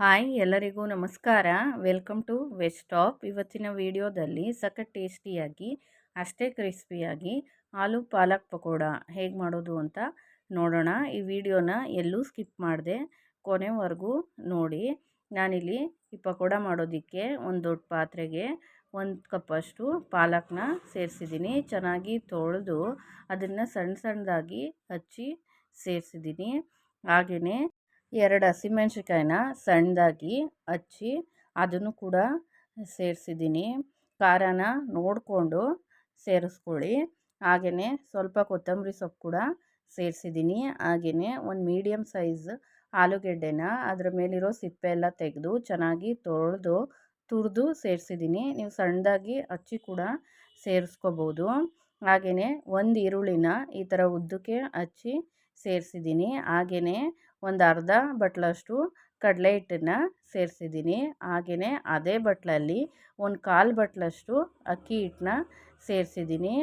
Hi ಎಲ್ಲರಿಗೂ ನಮಸ್ಕಾರ. Welcome to veg top. ಇವತ್ತಿನ ವಿಡಿಯೋದಲ್ಲಿ ಸಖತ್ ಟೇಸ್ಟಿಯಾಗಿ, ಅಷ್ಟೇ ಕ್ರಿಸ್ಪಿಯಾಗಿ ಆಲೂ ಪಾಲಕ್ ಪಕೋಡ ಹೇಗೆ ಮಾಡೋದು ಅಂತ ನೋಡೋಣ. ಈ ವಿಡಿಯೋನ ಎಲ್ಲೂ ಸ್ಕಿಪ್ ಮಾಡಿದೆ ಕೊನೆವರೆಗೂ ನೋಡಿ. ನಾನಿಲ್ಲಿ ಈ ಪಕೋಡ ಮಾಡೋದಕ್ಕೆ ಒಂದು ದೊಡ್ಡ ಪಾತ್ರೆಗೆ ಒಂದು ಕಪ್ಪಷ್ಟು ಪಾಲಕ್ನ ಸೇರಿಸಿದ್ದೀನಿ. ಚೆನ್ನಾಗಿ ತೊಳೆದು ಅದನ್ನು ಸಣ್ಣ ಸಣ್ಣದಾಗಿ ಹಚ್ಚಿ ಸೇರಿಸಿದ್ದೀನಿ. ಹಾಗೆಯೇ ಎರಡು ಹಸಿಮೆಣ್ಸಿಕಾಯಿನ ಸಣ್ಣದಾಗಿ ಹಚ್ಚಿ ಅದನ್ನು ಕೂಡ ಸೇರಿಸಿದ್ದೀನಿ. ಖಾರನ ನೋಡಿಕೊಂಡು ಸೇರಿಸ್ಕೊಳ್ಳಿ. ಹಾಗೆಯೇ ಸ್ವಲ್ಪ ಕೊತ್ತಂಬರಿ ಸೊಪ್ಪು ಕೂಡ ಸೇರಿಸಿದ್ದೀನಿ. ಹಾಗೆಯೇ ಒಂದು ಮೀಡಿಯಮ್ ಸೈಜ್ ಆಲೂಗೆಡ್ಡೆನ ಅದರ ಮೇಲಿರೋ ಸಿಪ್ಪೆ ಎಲ್ಲ ತೆಗೆದು ಚೆನ್ನಾಗಿ ತೊಳೆದು, ತುರಿದು ಸೇರಿಸಿದ್ದೀನಿ. ನೀವು ಸಣ್ಣದಾಗಿ ಹಚ್ಚಿ ಕೂಡ ಸೇರಿಸ್ಕೋಬೋದು. ಹಾಗೆಯೇ ಒಂದು ಈರುಳ್ಳಿನ ಈ ಥರ ಉದ್ದಕ್ಕೆ ಹಚ್ಚಿ ಸೇರಿಸಿದ್ದೀನಿ. ಹಾಗೆಯೇ ಒಂದು ಅರ್ಧ ಬಟ್ಲಷ್ಟು ಕಡಲೆ ಹಿಟ್ಟನ್ನು ಸೇರಿಸಿದ್ದೀನಿ. ಹಾಗೆಯೇ ಅದೇ ಬಟ್ಲಲ್ಲಿ ಒಂದು ಕಾಲು ಬಟ್ಲಷ್ಟು ಅಕ್ಕಿ ಹಿಟ್ಟನ್ನ ಸೇರಿಸಿದ್ದೀನಿ.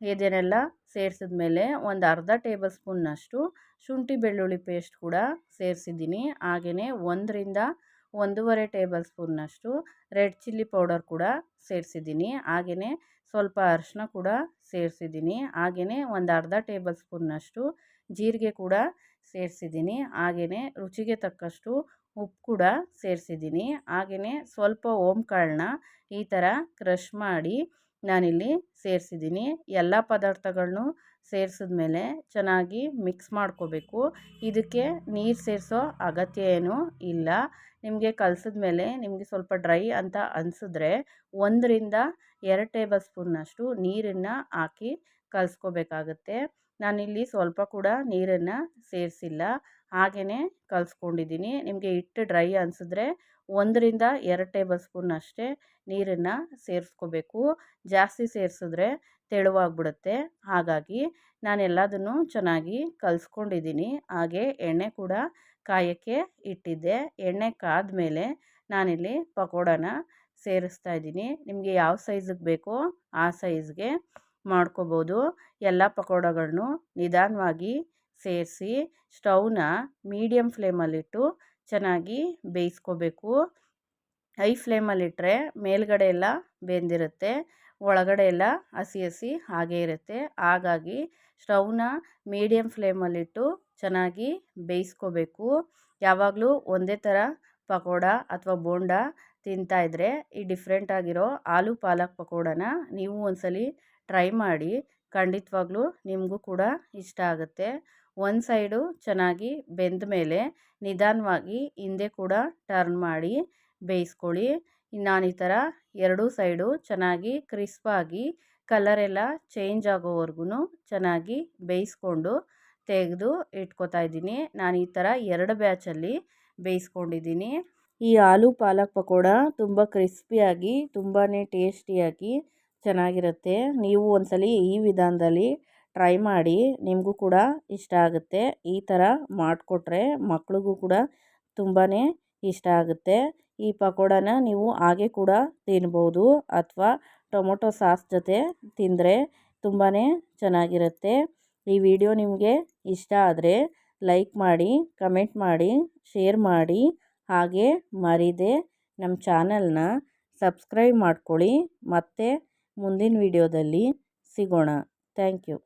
ಇದನ್ನೆಲ್ಲ ಸೇರಿಸಿದ್ಮೇಲೆ ಒಂದು ಅರ್ಧ ಟೇಬಲ್ ಸ್ಪೂನ್ನಷ್ಟು ಶುಂಠಿ ಬೆಳ್ಳುಳ್ಳಿ ಪೇಸ್ಟ್ ಕೂಡ ಸೇರಿಸಿದ್ದೀನಿ. ಹಾಗೆಯೇ ಒಂದರಿಂದ ಒಂದೂವರೆ ಟೇಬಲ್ ಸ್ಪೂನ್ನಷ್ಟು ರೆಡ್ ಚಿಲ್ಲಿ ಪೌಡರ್ ಕೂಡ ಸೇರಿಸಿದ್ದೀನಿ. ಹಾಗೆಯೇ ಸ್ವಲ್ಪ ಅರಿಶಿನ ಕೂಡ ಸೇರಿಸಿದ್ದೀನಿ. ಹಾಗೆಯೇ ಒಂದು ಅರ್ಧ ಟೇಬಲ್ ಸ್ಪೂನ್ನಷ್ಟು ಜೀರಿಗೆ ಕೂಡ ಸೇರಿಸಿದ್ದೀನಿ. ಹಾಗೆಯೇ ರುಚಿಗೆ ತಕ್ಕಷ್ಟು ಉಪ್ಪು ಕೂಡ ಸೇರಿಸಿದ್ದೀನಿ. ಹಾಗೆಯೇ ಸ್ವಲ್ಪ ಓಂಕಾಳನ್ನ ಈ ಥರ ಕ್ರಷ್ ಮಾಡಿ ನಾನಿಲ್ಲಿ ಸೇರಿಸಿದ್ದೀನಿ. ಎಲ್ಲ ಪದಾರ್ಥಗಳನ್ನು ಸೇರಿಸಿದ್ಮೇಲೆ ಚೆನ್ನಾಗಿ ಮಿಕ್ಸ್ ಮಾಡ್ಕೋಬೇಕು. ಇದಕ್ಕೆ ನೀರು ಸೇರಿಸೋ ಅಗತ್ಯ ಏನೂ ಇಲ್ಲ. ನಿಮಗೆ ಕಲಸಿದ್ಮೇಲೆ ನಿಮಗೆ ಸ್ವಲ್ಪ ಡ್ರೈ ಅಂತ ಅನಿಸಿದ್ರೆ ಒಂದರಿಂದ ಎರಡು ಟೇಬಲ್ ಸ್ಪೂನ್ನಷ್ಟು ನೀರನ್ನು ಹಾಕಿ ಕಲಿಸ್ಕೋಬೇಕಾಗತ್ತೆ. ನಾನಿಲ್ಲಿ ಸ್ವಲ್ಪ ಕೂಡ ನೀರನ್ನು ಸೇರಿಸಿಲ್ಲ. ಹಾಗೆಯೇ ಕಲಿಸ್ಕೊಂಡಿದ್ದೀನಿ. ನಿಮಗೆ ಹಿಟ್ಟು ಡ್ರೈ ಅನಿಸಿದ್ರೆ ಒಂದರಿಂದ ಎರಡು ಟೇಬಲ್ ಸ್ಪೂನ್ ಅಷ್ಟೇ ನೀರನ್ನು ಸೇರಿಸ್ಕೋಬೇಕು. ಜಾಸ್ತಿ ಸೇರಿಸಿದ್ರೆ ತೆಳುವಾಗ್ಬಿಡುತ್ತೆ. ಹಾಗಾಗಿ ನಾನು ಎಲ್ಲದನ್ನು ಚೆನ್ನಾಗಿ ಕಲಿಸ್ಕೊಂಡಿದ್ದೀನಿ. ಹಾಗೆ ಎಣ್ಣೆ ಕೂಡ ಕಾಯೋಕ್ಕೆ ಇಟ್ಟಿದ್ದೆ. ಎಣ್ಣೆ ಕಾದ ಮೇಲೆ ನಾನಿಲ್ಲಿ ಪಕೋಡನ ಸೇರಿಸ್ತಾ ಇದ್ದೀನಿ. ನಿಮಗೆ ಯಾವ ಸೈಜಿಗೆ ಬೇಕೋ ಆ ಸೈಜ್ಗೆ ಮಾಡ್ಕೋಬೋದು. ಎಲ್ಲ ಪಕೋಡಗಳನ್ನು ನಿಧಾನವಾಗಿ ಸೇರಿಸಿ ಸ್ಟೌವ್ನ ಮೀಡಿಯಮ್ ಫ್ಲೇಮಲ್ಲಿಟ್ಟು ಚೆನ್ನಾಗಿ ಬೇಯಿಸ್ಕೋಬೇಕು. ಹೈ ಫ್ಲೇಮಲ್ಲಿಟ್ಟರೆ ಮೇಲ್ಗಡೆ ಎಲ್ಲ ಬೆಂದಿರುತ್ತೆ, ಒಳಗಡೆ ಎಲ್ಲ ಹಸಿ ಹಸಿ ಹಾಗೇ ಇರುತ್ತೆ. ಹಾಗಾಗಿ ಸ್ಟೌವ್ನ ಮೀಡಿಯಮ್ ಫ್ಲೇಮಲ್ಲಿಟ್ಟು ಚೆನ್ನಾಗಿ ಬೇಯಿಸ್ಕೋಬೇಕು. ಯಾವಾಗಲೂ ಒಂದೇ ಥರ ಪಕೋಡ ಅಥವಾ ಬೋಂಡ ತಿಂತಾಯಿದ್ರೆ ಈ ಡಿಫ್ರೆಂಟ್ ಆಗಿರೋ ಆಲೂ ಪಾಲಕ್ ಪಕೋಡನ ನೀವು ಒಂದ್ಸಲಿ ಟ್ರೈ ಮಾಡಿ, ಖಂಡಿತವಾಗ್ಲೂ ನಿಮಗೂ ಕೂಡ ಇಷ್ಟ ಆಗುತ್ತೆ. ಒಂದು ಸೈಡು ಚೆನ್ನಾಗಿ ಬೆಂದ ಮೇಲೆ ನಿಧಾನವಾಗಿ ಹಿಂದೆ ಕೂಡ ಟರ್ನ್ ಮಾಡಿ ಬೇಯಿಸ್ಕೊಳ್ಳಿ. ನಾನು ಈ ಥರ ಎರಡೂ ಸೈಡು ಚೆನ್ನಾಗಿ ಕ್ರಿಸ್ಪಾಗಿ ಕಲರೆಲ್ಲ ಚೇಂಜ್ ಆಗೋವರೆಗೂ ಚೆನ್ನಾಗಿ ಬೇಯಿಸ್ಕೊಂಡು ತೆಗೆದು ಇಟ್ಕೋತಾ ಇದ್ದೀನಿ. ನಾನು ಈ ಥರ ಎರಡು ಬ್ಯಾಚಲ್ಲಿ ಬೇಯಿಸ್ಕೊಂಡಿದ್ದೀನಿ. ಈ ಆಲೂ ಪಾಲಕ್ ಪಕೋಡ ತುಂಬ ಕ್ರಿಸ್ಪಿಯಾಗಿ ತುಂಬಾ ಟೇಸ್ಟಿಯಾಗಿ ಚೆನ್ನಾಗಿರುತ್ತೆ. ನೀವು ಒಂದ್ಸಲಿ ಈ ವಿಧಾನದಲ್ಲಿ ಟ್ರೈ ಮಾಡಿ, ನಿಮಗೂ ಕೂಡ ಇಷ್ಟ ಆಗುತ್ತೆ. ಈ ಥರ ಮಾಡಿಕೊಟ್ರೆ ಮಕ್ಳಿಗೂ ಕೂಡ ತುಂಬಾ ಇಷ್ಟ ಆಗುತ್ತೆ. ಈ ಪಕೋಡನ ನೀವು ಹಾಗೆ ಕೂಡ ತಿನ್ಬೋದು ಅಥವಾ ಟೊಮೊಟೊ ಸಾಸ್ ಜೊತೆ ತಿಂದರೆ ತುಂಬಾ ಚೆನ್ನಾಗಿರುತ್ತೆ. ಈ ವಿಡಿಯೋ ನಿಮಗೆ ಇಷ್ಟ ಆದರೆ ಲೈಕ್ ಮಾಡಿ, ಕಮೆಂಟ್ ಮಾಡಿ, ಶೇರ್ ಮಾಡಿ. ಹಾಗೆ ಮರಿದೆ ನಮ್ಮ ಚಾನಲ್ನ ಸಬ್ಸ್ಕ್ರೈಬ್ ಮಾಡ್ಕೊಳ್ಳಿ. ಮತ್ತು ಮುಂದಿನ ವೀಡಿಯೋದಲ್ಲಿ ಸಿಗೋಣ. Thank you.